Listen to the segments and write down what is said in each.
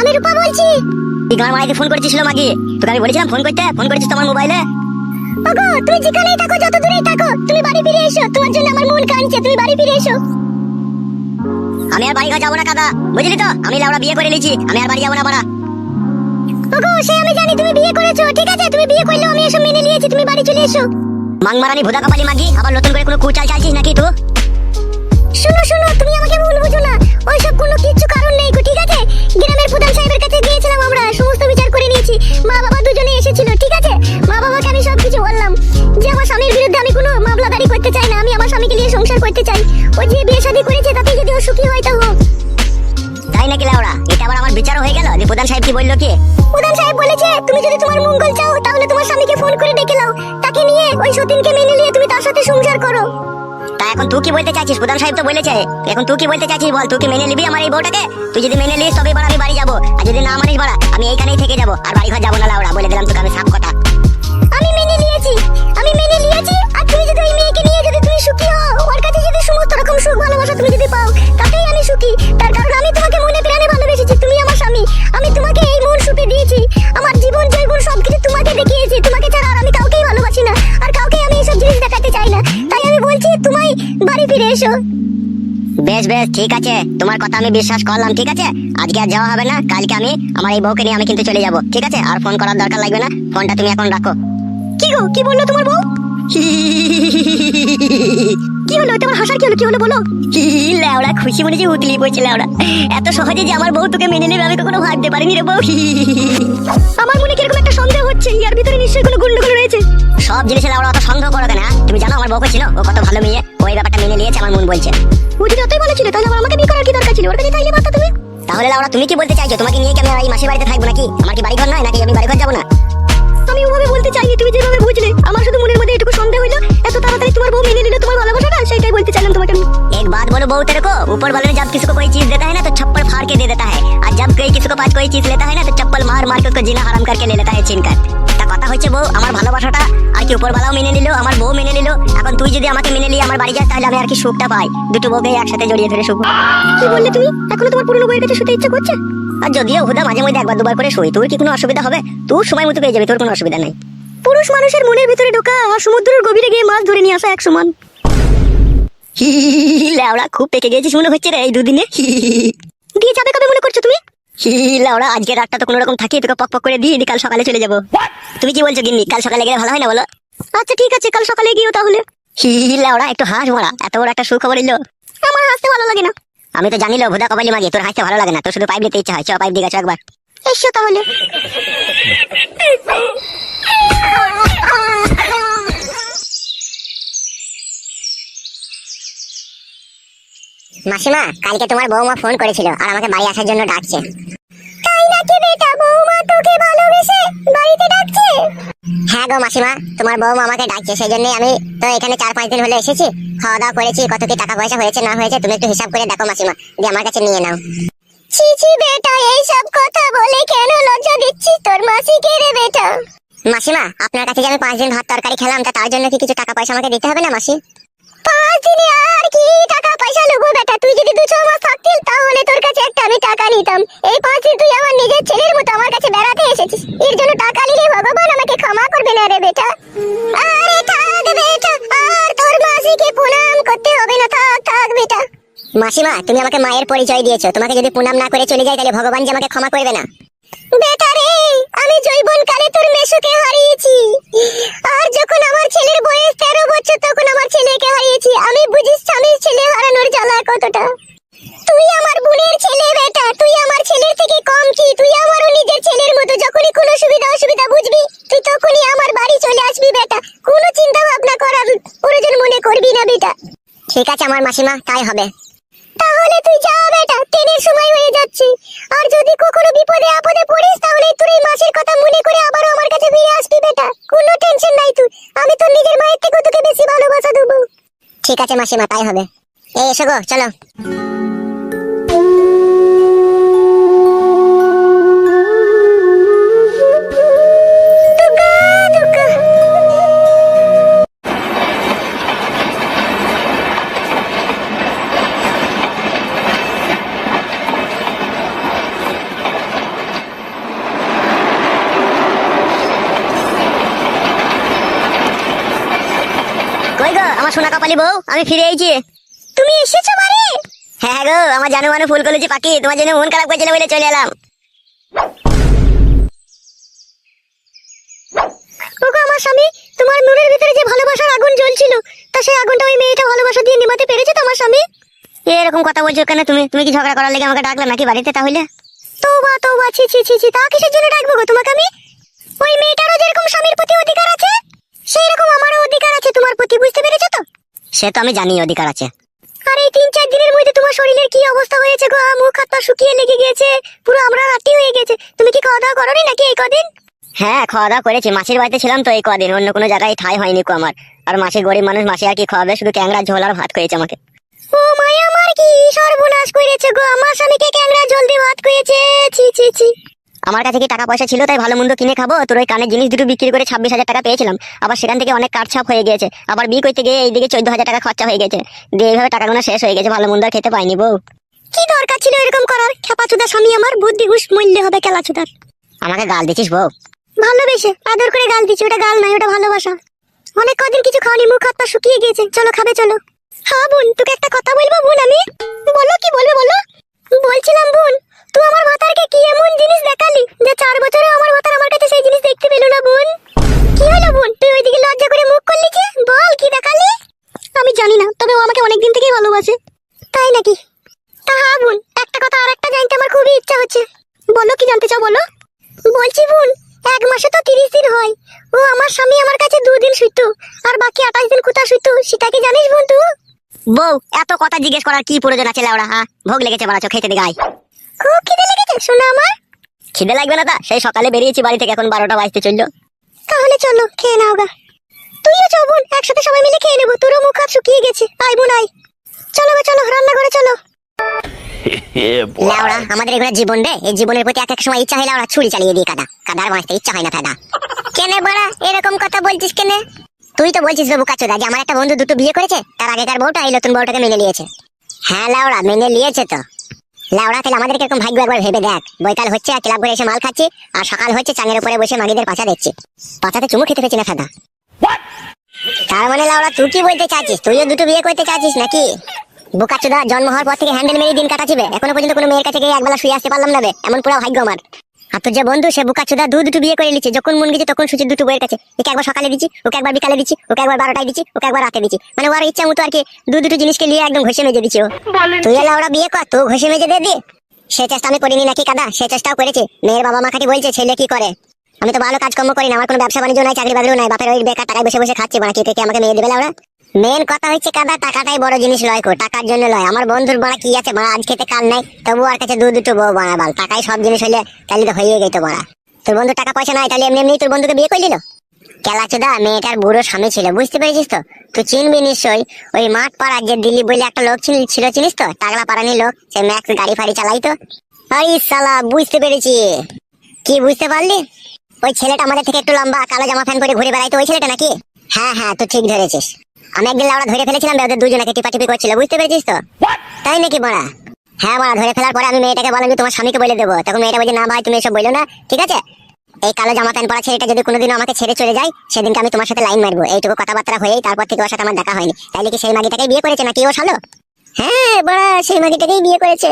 আমি রূপা বলছি। তুই গান মারাইতে ফোন করেছিস মাগি। তোকে আমি বলেছিলাম ফোন করতে। ফোন করেছিস তোমার মোবাইলে ওগো তুমি যেখানেই থাকো যত দূরেই থাকো তুমি বাড়ি ফিরে এসো। তোমার জন্য আমার মন কাঁদছে তুমি বাড়ি ফিরে এসো। আমি আর বাড়ি যাব না কাদা বুঝলি তো? আমি লাউড়া বিয়ে করে নিয়েছি। আমি আর বাড়ি যাব না বাড়া। ওগো সে আমি জানি তুমি বিয়ে করেছ। ঠিক আছে তুমি বিয়ে করলেও আমি এসব মেনে নিয়েছি। তুমি বাড়ি চলে এসো। মাংমারানি ভুদা কপালি মাগি আবার নতুন করে কোনো কুচাল চাইছিস নাকি তুই? শুনো শোনো তুমি আমাকে ভুল বুঝো না। করতে চাই না আমি আমার স্বামীকে নিয়ে সংসার করতে চাই। ও যে বিয়ে শাদী করেছে তাতে যদি ও সুখী হয় তা হোক। তাই নাকি লাউড়া? এটা আবার আমার বিচারও হয়ে গেল। যে প্রধান সাহেব কি বলল কি? প্রধান সাহেব বলেছে তুমি যদি তোমার মঙ্গল চাও তাহলে তোমার স্বামীকে ফোন করে ডেকে নাও। তাকে নিয়ে ওই সতীনকে মেনে নিয়ে তুমি তার সাথে সংসার করো। তা এখন তুই কি বলতে চাইছিস? প্রধান সাহেব তো বলেছে। এখন তুই কি বলতে চাইছিস বল? তুই কি মেনে নিবি আমার এই বউটাকে? তুই যদি মেনে নিস তবে বাড়া আমি বাড়ি যাব। আর যদি না মানিস বাড়া আমি এইখানেই থেকে যাব। আর বাড়ি ঘর যাব না লাউড়া বলে দিলাম তোকে আমি সাফ কথা। সমস্ত রকম সুখ ভালোবাসা তুমি যদি পাও তাতেই আমি সুখী। তার কারণ আমি তোমাকে মনে প্রাণে ভালোবেসেছি তুমি আমার স্বামী। আমি তোমাকে এই মন সুপে দিয়েছি। আমার জীবন জৈবন সবকিছু তোমাকে দেখিয়েছি। তোমাকে ছাড়া আর আমি কাউকেই ভালোবাসি না আর কাউকে আমি এইসব জিনিস দেখাতে চাই না। তাই আমি বলছি তুমি বাড়ি ফিরে এসো। বেশ বেশ ঠিক আছে। তোমার কথা আমি বিশ্বাস করলাম ঠিক আছে? আজকে আর যাওয়া হবে না কালকে আমি আমার এই বউকে নিয়ে আমি কিন্তু চলে যাব ঠিক আছে? আর ফোন করার দরকার লাগবে না ফোনটা তুমি এখন রাখো। কি গো কি বলল তোমার বউ? কি হলো? তোমার হাসার কি হলো? কি হলো বলো? লেওড়া খুশি মনে যে উতলি পড়ছে লেওড়া। এত সহজে যে আমার বউ তোকে মেনে নেবে আমি কখনো ভাবতে পারিনি রে বউ আমার মনে কীরকম একটা সন্দেহ হচ্ছে ইয়ার ভিতরে নিশ্চয়ই কোনো গন্ডগোল রয়েছে। সব জিনিসে লেওড়া অত সন্দেহ করো কেন হ্যাঁ? তুমি জানো আমার বউকে ছিল? ও কত ভালো মেয়ে ওই ব্যাপারটা মেনে নিয়েছে আমার মন বলছে। ও যদি অতই ভালো ছিল তাহলে আমাকে বিয়ে করার কি দরকার ছিল? ওর কাছে মাথা তুমি? তাহলে লাউড়া তুমি কি বলতে চাইছো? তোমাকে নিয়ে কি আমি এই মাসির বাড়িতে থাকব নাকি? আমার কি বাড়ি ঘর নয় নাকি আমি বাড়ি ঘর যাব না? एक बात बोलो बहुत तेरे को ऊपर वाले ने जब किसी को कोई चीज देता है ना तो छप्पड़ फाड़ के दे देता है और जब कोई किसी को पास कोई चीज लेता है ना तो चप्पल मार मार के उसको जीना हराम करके ले लेता है छीन कर তা কথা হচ্ছে বউ আমার ভালোবাসাটা আর কি উপরওয়ালাও মেনে নিল আমার বউ মেনে নিল এখন তুই যদি আমাকে মেনে নিয়ে আমার বাড়ি যাস তাহলে আমি আর কি সুখটা পাই দুটো বউকে একসাথে জড়িয়ে ধরে সুখ কি বললে তুমি এখনো তোমার পুরনো বইয়ের কাছে শুতে ইচ্ছা করছে আর যদিও হুদা মাঝে মধ্যে একবার দুবার করে শুই তোর কি কোনো অসুবিধা হবে তোর সময় মতো পেয়ে যাবে তোর কোনো অসুবিধা নেই পুরুষ মানুষের মনের ভিতরে ঢোকা আর সমুদ্রের গভীরে গিয়ে মাছ ধরে নিয়ে আসা এক সমান লেওড়া খুব পেকে গেছিস মনে হচ্ছে রে এই দুদিনে। দিয়ে যাবে কবে মনে করছ তুমি? লেওড়া আজকে রাতটা তো কোনো রকম থাকি তোকে পক পক করে দিয়ে কাল সকালে চলে যাব। তুমি কি বলছো গিন্নি কাল সকালে গেলে ভালো হয় না বলো? আচ্ছা ঠিক আছে কাল সকালে গিয়েও তাহলে। হি লেওড়া একটু হাঁস মারা এত বড় একটা সুখবর এলো। আমার হাসতে ভালো লাগে না। আমি তো জানিল ভুদা কপালি মাগে তোর হাসতে ভালো লাগে না তোর শুধু পাইপ নিতে ইচ্ছা হয় চ পাইপ দিয়ে গেছো একবার। এসো তাহলে। মাসিমা, কালকে তোমার বৌমা ফোন করেছিল আর আমাকে বাড়ি আসার জন্য ডাকছে। তাই নাকি বেটা বৌমা তোকে ভালোবেসে বাড়িতে ডাকছে? হ্যাঁ গো মাসিমা, তোমার বৌমা আমাকে ডাকছে সেই জন্যই আমি তো এখানে চার পাঁচ দিন হলে এসেছি। খাওয়া দাওয়া করেছি, কত কি টাকা পয়সা হয়েছে, না হয়েছে, তুমি একটু হিসাব করে দেখো মাসিমা, দিয়ে আমার কাছে নিয়ে নাও। ছি ছি, বেটা এই সব কথা বলে কেন লজ্জা দিচ্ছিস তোর মাসিকে রে বেটা? মাসিমা, আপনার কাছে যে আমি পাঁচ দিন ভাত তরকারি খেলাম, তা তার জন্য কি কিছু টাকা পয়সা আমাকে দিতে হবে না মাসি? পাঁচ দিনে আর কি টাকা পয়সা নেব বেটা। তুই যদি দু ছ মাস থাকতিস, তাহলে তোর কাছে একটা আমি টাকা নিতাম। এই পাঁচ দিন তুই আমার নিজের ছেলের মতো আমার কাছে বেড়াতে এসেছিস। এর জন্য টাকা নিলে ভগবান আমাকে ক্ষমা করবে না রে বেটা। আরে থাক বেটা, আর তোর মাসিকে প্রণাম করতে হবে না। থাক থাক বেটা। মাসিমা, তুমি আমাকে মায়ের পরিচয় দিয়েছ। তোমাকে যদি প্রণাম না করে চলে যাই তাহলে ভগবান যে আমাকে ক্ষমা করবে না। বেটা রে, আমি জৈবন কালে তোর মেসুকে হারিয়েছি। আর যখন আমার ছেলের বয়স তেরো বছর তখন আমার ছেলেকে হারিয়েছি আমি বুঝিস স্বামীর ছেলে হারানোর জ্বালা কতটা? তুই আমার বোনের ছেলে, বেটা। তুই আমার ছেলের থেকে কম কি? তুই আমারও নিজের ছেলের মতো। যখনই কোনো সুবিধা অসুবিধা বুঝবি, তুই তখনই আমার বাড়ি চলে আসবি, বেটা। কোনো চিন্তা ভাবনা করার প্রয়োজন মনে করবি না, বেটা। ঠিক আছে আমার মাসিমা, তাই হবে। ঠিক আছে মাসিমা তাই হবে। এই এসো গো চলো। সোনা কপালি বউ, আমি ফিরে এসেছি। তুমি এসেছ বাড়ি হ্যাঁ গো, আমার জানো মানে ফুল করেছি পাখি, তোমার জন্য মন খারাপ করছিল বলে চলে এলাম। ওগো আমার স্বামী, তোমার মনের ভিতরে যে ভালোবাসার আগুন জ্বলছিল, তা সেই আগুনটা ওই মেয়েটা ভালোবাসা দিয়ে নিভাতে পেরেছে তো আমার স্বামী? এরকম কথা বলছো কেন তুমি? তুমি কি ঝগড়া করার লেগে আমাকে ডাকলে নাকি বাড়িতে তাহলে? তৌবা তৌবা, ছি ছি ছি ছি, তা কিসের জন্য ডাকবো গো তোমাকে আমি? ওই মেয়েটারও যেরকম স্বামীর প্রতি অধিকার আছে সেই রকম আমারও অধিকার আছে। তোমার প্রতি বুঝতে পেরেছ তো? সে তো আমি জানি অধিকার আছে। আর এই তিন চার দিনের মধ্যে তোমার শরীরের কি অবস্থা হয়েছে গো? মুখ হাত পা শুকিয়ে লেগে গেছে পুরো আমরা রাতি হয়ে গেছে। তুমি কি খাওয়া দাওয়া করোনি নাকি এই কদিন? হ্যাঁ খাওয়া দাওয়া করেছি। মাসির বাড়িতে ছিলাম তো এই কদিন। অন্য কোনো জায়গায় ঠাই হয়নি কো আমার। আর মাসি গরিব মানুষ মাসি আর কি খাওয়াবে? শুধু ক্যাংরা ঝোল আর ভাত করেছে আমাকে। ও মায়া আমার কি সর্বনাশ করেছে গো? আমার স্বামীকে ক্যাংরা জল দিয়ে ভাত করেছে। ছি ছি ছি। আমার কাছে কি টাকা পয়সা ছিল তাই ভালো মন্দ কিনে খাব? তোর ওই কানের জিনিস দুটো বিক্রি করে ছাব্বিশ হাজার টাকা পেয়েছিলাম। আবার সেখান থেকে অনেক কাটছাপ হয়ে গেছে আবার বিয়ে করতে গিয়ে এইদিকে চোদ্দ হাজার টাকা খরচা হয়ে গেছে। দিয়ে এইভাবে টাকাগুলো শেষ হয়ে গেছে ভালো মন্দ আর খেতে পাইনি বউ। কি দরকার ছিল এরকম করার? খেপাচুদা স্বামী আমার বুদ্ধি হুশ মূল্য হবে খেলাচুদার। আমাকে গাল দিছিস বউ? ভালোবেসে আদর করে গাল দিচ্ছি ওটা গাল নয় ওটা ভালোবাসা। অনেক কদিন কিছু খাওয়ানি মুখ হাত পা শুকিয়ে গিয়েছে। চলো খাবে চলো। হ্যাঁ বোন তোকে একটা কথা বলব বোন আমি? বলো কি বলবে বলো? বলছিলাম বোন। তুই আমার ভাতারকে কি এমন জিনিস দেখালি যে চার বছরে আমার ভাতার আমার কাছে সেই জিনিস দেখতে পেল না, বোন? কি হলো, বোন? তুই ওইদিকে লজ্জা করে মুখ করলি যে? বল, কি দেখালি? আমি জানি না, তবে ও আমাকে অনেকদিন থেকেই ভালোবাসে। তাই নাকি? তা হ্যাঁ বোন, একটা কথা আর একটা জানতে আমার খুবই ইচ্ছা হচ্ছে। বলো, কি জানতে চাও, বলো? বলছি, বোন, এক মাসে তো তিরিশ দিন হয়। ও আমার স্বামী আমার কাছে দুদিন শুইতো, আর বাকি আঠাশ দিন কোথা শুইতো, সেটা কি জানিস, বোন তুই? বউ, এত কথা জিজ্ঞেস করার কি প্রয়োজন আছে লাউড়া হ্যাঁ? ভোগ লেগেছে খেতে দিগাই খুব খিদে লেগেছে শোনা আমার। খিদে লাগবে না তা? সেই সকালে বেরিয়েছি বাড়ি থেকে এখন বারোটা বাজতে চলল। তাহলে চলো খেয়ে নাও গা। তুইও চো বোন একসাথে সবাই মিলে খেয়ে নেব। তোরও মুখ হাত শুকিয়ে গেছে। আই বোন আই চলো গো চলো চলো। লাউড়া আমাদের এগুলো জীবন রে। এই জীবনের প্রতি এক এক সময় ইচ্ছা হয় লাউড়া ছুরি চালিয়ে দিয়ে কাদা। কাদার বাঁচতে ইচ্ছা হয় না কাদা কেনে বড়া এরকম কথা বলছিস কেনে? তুই তো বলছিস বাবু কাচুদা যে আমার একটা বন্ধু দুটো বিয়ে করেছে তার আগেকার বউটা এই নতুন বউটাকে মেনে নিয়েছে। হ্যাঁ লাউড়া মেনে নিয়েছে তো। লাউড়া তাহলে আমাদেরকে এরকম ভাগ্য একবার ভেবে দেখ। বৈকাল হচ্ছে আর ক্লাব ঘুরে এসে মাল খাচ্ছি আর সকাল হচ্ছে চাঙের উপরে বসে মাগিদের পাছা দেখছি। পাছাতে চুমু খেতে পেয়েছি না সাদা তার মানে লাউড়া তুই কি বলতে চাচ্ছিস তুইও দুটো বিয়ে করতে চাচ্ছিস নাকি? বোকাচুদা জন্ম হওয়ার পর থেকে হ্যান্ডেল মেরে দিন কাটাচ্ছিবে। এখনও পর্যন্ত কোনো মেয়ের কাছে গিয়ে একবেলা শুয়ে আসতে পারলাম না এমন পুরো ভাগ্য আমার। আর তোর যে বন্ধু সে বোকাচুদা দু দুটো বিয়ে করে নিচ্ছে। যখন মন গেছে তখন সুচির দুটো বইয়ের কাছে একে একবার সকালে দিচ্ছি ওকে একবার বিকালে দিচ্ছি ওকে একবার বারোটায় দিচ্ছি ওকে একবার রাতে দিচ্ছি। মানে ওর ইচ্ছা মতো আর কি দু দুটো জিনিসকে নিয়ে একদম ঘষে মেজে দিচ্ছি ও। তুই এলা ওরা বিয়ে কর তো ঘষে মেজে দিয়ে সে চেষ্টা আমি করিনি নাকি কাদা সে চেষ্টাও করেছে। মেয়ের বাবা মা খাটি বলছে ছেলে কি করে? আমি তো ভালো কাজকর্ম করি না আমার কোনো ব্যবসা বাণিজ্য নাই চাকরি বাকরিও নাই বাপের ওই বেকার টাকায় বসে বসে খাচ্ছি বাকি থেকে আমাকে মেয়ে দেবে ওরা? মেন কথা হচ্ছে কাদা, টাকাটাই বড় জিনিস লয় কো, টাকার জন্য লয়। আমার বন্ধুর বড়া কি আছে, বড়া আজ খেতে কাল নাই তবু আর কাছে দু, দুটো বউ বড়া বাল। টাকাই সব জিনিস হলে তাহলে তো হয়ে গেতো বড়া। তোর বন্ধু টাকা পয়সা নাই, তাহলে এমনি এমনি তোর বন্ধুকে বিয়ে করলিল কেলাচোদা মেয়েটার বুড়ো স্বামী ছিল, বুঝতে পেরেছিস তো? তুই চিনবি নিশ্চয়ই, ওই মাঠ পাড়ার যে দিলীপ বলে একটা লোক ছিল চিনিস তো? টাগলা পাড়ানি লোক, সে ম্যাক্স গাড়ি ফাড়ি চালাইতো। আরে সালা বুঝতে পেরেছি। কি বুঝতে পারলি? ওই ছেলেটা আমাদের থেকে একটু লম্বা, কালো জামা প্যান্ট পরে ঘুরে বেড়াইতো ওই ছেলেটা নাকি? হ্যাঁ হ্যাঁ তুই ঠিক ধরেছিস। আমি একদিন লাউড়া ধরে ফেলেছিলাম ওদের দুজনকে টিপাটিপি করছিল বুঝতে পেরেছিস তো? তাই নাকি বড়া? হ্যাঁ বড়া ধরে ফেলার পরে আমি মেয়েটাকে বললাম যে তোমার স্বামীকে বলে দেবো। তখন মেয়েটা বলছে না ভাই তুমি এসব বলল না ঠিক আছে? এই কালো জামা প্যান্ট পরা ছেলেটা যদি কোনোদিনও আমাকে ছেড়ে চলে যায় সেদিনকে আমি তোমার সাথে লাইন মারবো। এইটুকু কথাবার্তা হয়েই তারপর থেকে ওর সাথে আমার দেখা হয়নি। তাইলে কি সেই মাগিটাকেই বিয়ে করেছে নাকি ও সালো হ্যাঁ বড়া সেই মাগিটাকেই বিয়ে করেছে।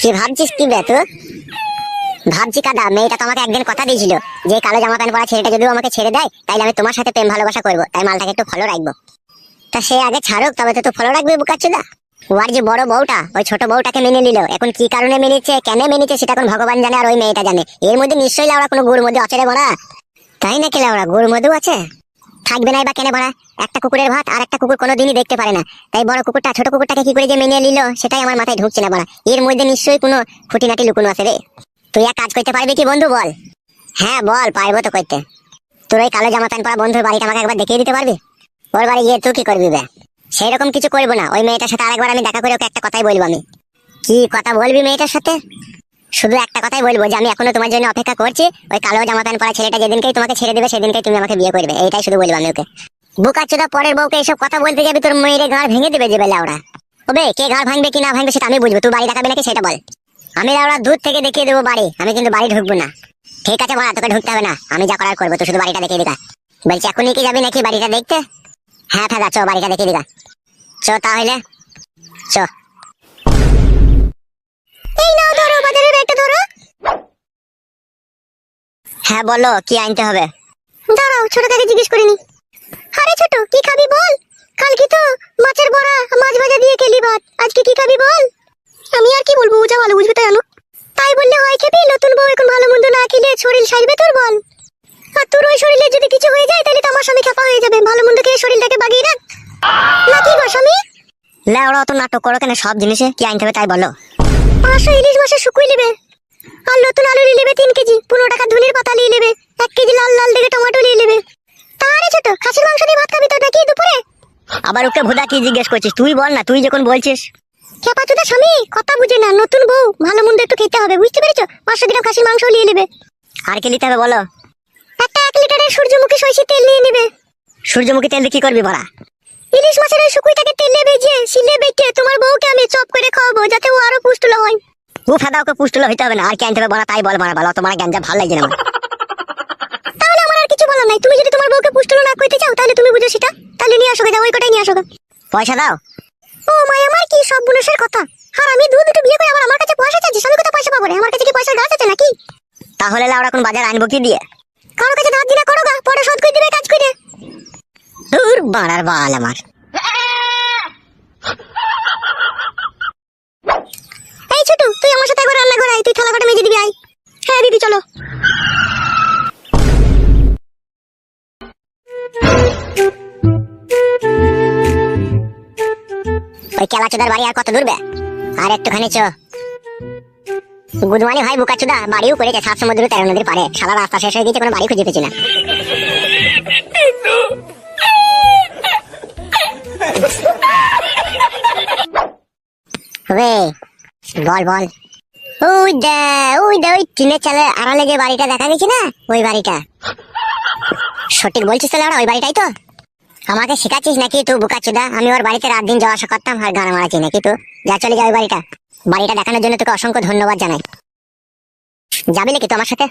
কি ভাবছিস কি বে তুই? ভাবছি কাদা, মেয়েটা তোমাকে একদিন কথা দিয়েছিল যে কালো জামা প্যান্ট পরা ছেলেটা যদি আমাকে ছেড়ে দেয়, তাইলে আমি তোমার সাথে প্রেম ভালোবাসা করব, তাই মালটাকে একটু ফলো রাখব। তা সে আগে ছাড়ুক, তবে তো তুই ফলো রাখবি বুকাচ্ছুদা ওর যে বড় বউটা, ওই ছোট বউটাকে মেনে নিল, এখন কি কারণে মেনেছে, কেন মেনেছে সেটা এখন ভগবান জানে আর ওই মেয়েটা জানে। এর মধ্যে নিশ্চয়ই লাউড়া কোনো গুড় মধ্যে অচরে বড়া তাই নাকি লাউড়া গুড় মধু আছে? থাকবে না বা কেন ভরা। একটা কুকুরের ভাত আর একটা কুকুর কোনোদিনই দেখতে পারে না। তাই বড় কুকুরটা, ছোট কুকুরটাকে কি করে যে মেনে নিল, সেটাই আমার মাথায় ঢুকছে না বড়া এর মধ্যে নিশ্চয়ই কোনো খুঁটিনাটি লুকুনো আছে রে। তুই এক কাজ করতে পারবি কি বন্ধু বল? হ্যাঁ বল, পারব তো করতে। তোর ওই কালো জামা প্যান্ট পরা বন্ধুর বাড়িটা আমাকে একবার দেখিয়ে দিতে পারবি? ওর বাড়ি গিয়ে তুই কি করবি বে? সেরকম কিছু করব না। ওই মেয়েটার সাথে আরেকবার আমি দেখা করে ওকে একটা কথাই বলব আমি। কি কথা বলবি মেয়েটার সাথে? শুধু একটা কথাই বলব যে আমি এখনও তোমার জন্য অপেক্ষা করছি। ওই কালো জামা প্যান্ট পরা ছেলেটা যেদিনকেই তোমাকে ছেড়ে দেবে, সেদিনকেই তুমি আমাকে বিয়ে করবে। এইটাই শুধু বলব আমি ওকে। বুকাচ্চুদা পরের বউকে এইসব কথা বলতে যাবি, তোর মেয়েরে গাঁড় ভেঙে দেবে যে বেলা ওরা। ওবে, কে গাঁড় ভাঙবে, কি না ভাঙবে, সেটা আমি বুঝব। তুই বাড়ি দেখাবি নাকি সেটা বল। আমি লাউড়া দূর থেকে দেখিয়ে দেবো বাড়ি। আমি কিন্তু বাড়ি ঢুকবো না। ঠিক আছে বড়া তোকে ঢুকতে হবে না। আমি যা করার করব, তুই শুধু বাড়িটা দেখিয়ে দিকা বলছি, এখনই কি যাবি নাকি বাড়িটা দেখতে? হ্যাঁ ফেদা, চো, বাড়িটা দেখে দিগা। চো তাহলে। চো। ধরো, বাজারের হ্যাঁ বলো, কি আনতে হবে? দাঁড়াও, ছোট কাকে জিজ্ঞেস করিনি। আরে, ছোট, কি খাবি বল কালকে তো মাছের বড়া মাছ ভাজা দিয়ে খেলি ভাত আজকে কি খাবি বল আমি আর কি বলব যা ভালো বুঝবে তাই আনো তাই বললে হয় খেবি নতুন বউ এখন ভালো মন্দ না খেলে শরীর সাজবে তোর বল আর তোর ওই শরীরে যদি কিছু হয়ে যায় তাহলে তো আমার স্বামী খেপা হয়ে যাবে ভালো মন্দ খেয়ে শরীরটাকে বাগিয়ে রাখ নাকি গো স্বামী লেওড়া অত নাটক করো কেন সব জিনিসে কি আনতে হবে তাই বলো। পাঁচশো ইলিশ মাসে শুকুই নেবে। আর নতুন আলু নিয়ে নেবে তিন কেজি। পনেরো টাকা ধনের পাতা নিয়ে নেবে। এক কেজি লাল লাল দেখে টমেটো নিয়ে নেবে। তারে ছোট, খাসির মাংস দিয়ে ভাত খাবি তো নাকি দুপুরে? আবার ওকে ভুদা কি জিজ্ঞেস করছিস? তুই বল না, তুই যখন বলছিস। খেপা চোদা স্বামী, কথা বুঝে না, নতুন বউ। ভালো মন্দ একটু খেতে হবে, বুঝতে পেরেছ? পাঁচশো গ্রাম খাসির মাংস নিয়ে নেবে। আর কি নিতে হবে বলো? একটা এক লিটারের সূর্যমুখী সইষে তেল নিয়ে নেবে। সূর্যমুখী তেল দিয়ে কি করবি বড়া ইলিশ মাছের ওই শুকুইটাকে তেলে ভেজে শিলে বেটে তোমার বউকে আমি চপ করে খাওয়াবো যাতে ও আরও পুষ্টুল হয়। ও ফেদা ওকে পুষ্টুল হইতে হবে না আর কি আনতে হবে বড়া তাই বল বলো তোমার গ্যাঞ্জা ভালো লাগছে না। তাহলে আমার আর কিছু বলার নাই তুমি যদি তোমার বউকে পুষ্টুল না করতে চাও তাহলে তুমি বুঝো সেটা। তাহলে নিয়ে আসো গা ওই কটাই নিয়ে আসো পয়সা দাও? ও মাই আমার কি সব বুনসের কথা? আর আমি দু দুটো বিয়ে করে আবার আমার কাছে পয়সা চাচ্ছিস আমি কোথায় পয়সা পাবো রে? আমার কাছে কি পয়সার গাছ আছে নাকি? তাহলে লাউড়া কোন বাজার আনব কি দিয়ে? কারও কাছে ধার দিনা করো গা পরে শোধ করে দিবে কাজ করে। দূর বাড়ার বাল আমার। এই ছোটু, তুই আমার সাথে একবার রান্না করে আয়, তুই থালা মেজে দিবি, আয়। হ্যাঁ দিদি, চলো। ওই কেলাচোদার বাড়ি আর কত দূরবে আর একটুখানি চো। গুদমানি ভাই বুকাচুদা, বাড়িও করেছে, সাত সমুদ্র তেরো নদীর পারে সারা রাস্তা শেষ হয়ে গেছে কোনো বাড়ি খুঁজে পেয়েছি না। বল বল। ওই দে ওই দে ওই টিনের চালে আড়ালে যে বাড়িটা দেখা গেছে না ওই বাড়িটা। সঠিক বলছিস তাহলে ওই বাড়িটাই তো। আমাকে শেখাচ্ছিস নাকি তুই বুকাচুদা? আমি ওর বাড়িতে রাত দিন যাওয়া আসা করতাম আর গান মারাচ্ছি নাকি তুই? যা চলে যা ওই বাড়িটা। বাড়িটা দেখানোর জন্য তোকে অসংখ্য ধন্যবাদ জানাই। যাবি নাকি তো আমার সাথে?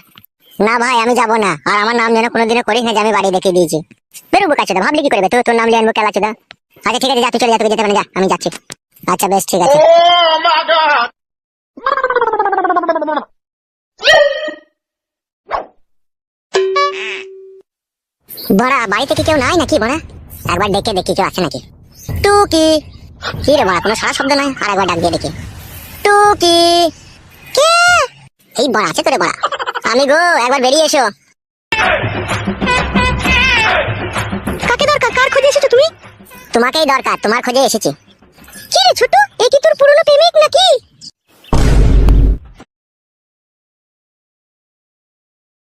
না ভাই আমি যাব না। আর আমার নাম যেন কোনোদিনও করিস না যে আমি বাড়ি দেখিয়ে দিয়েছি। বেরো বুকাচুদা ভাবলি কি করবে? তুই তোর নাম লিয়ে আনব কেলাচুদা। আচ্ছা ঠিক আছে যা তুই চলে যা তোকে যেতে না, যা আমি যাচ্ছি। আচ্ছা বেশ ঠিক আছে। বড়া বাড়িতে কি কেউ নাই নাকি বড়া? একবার ডেকে দেখি কেউ আছে নাকি? টুকি! কি রে বড়া কোনো সারা শব্দ নাই আর একবার ডাক দিয়ে দেখি। টুকি! কে? এই বড়া আছে তো রে বড়া। আমি গো একবার বেরিয়ে এসো। কাকে দরকার? কার খোঁজে এসেছ তুমি? তোমাকেই দরকার তোমার খোঁজে এসেছি। কি রে ছোট এ কি তোর পুরনো প্রেমিক নাকি?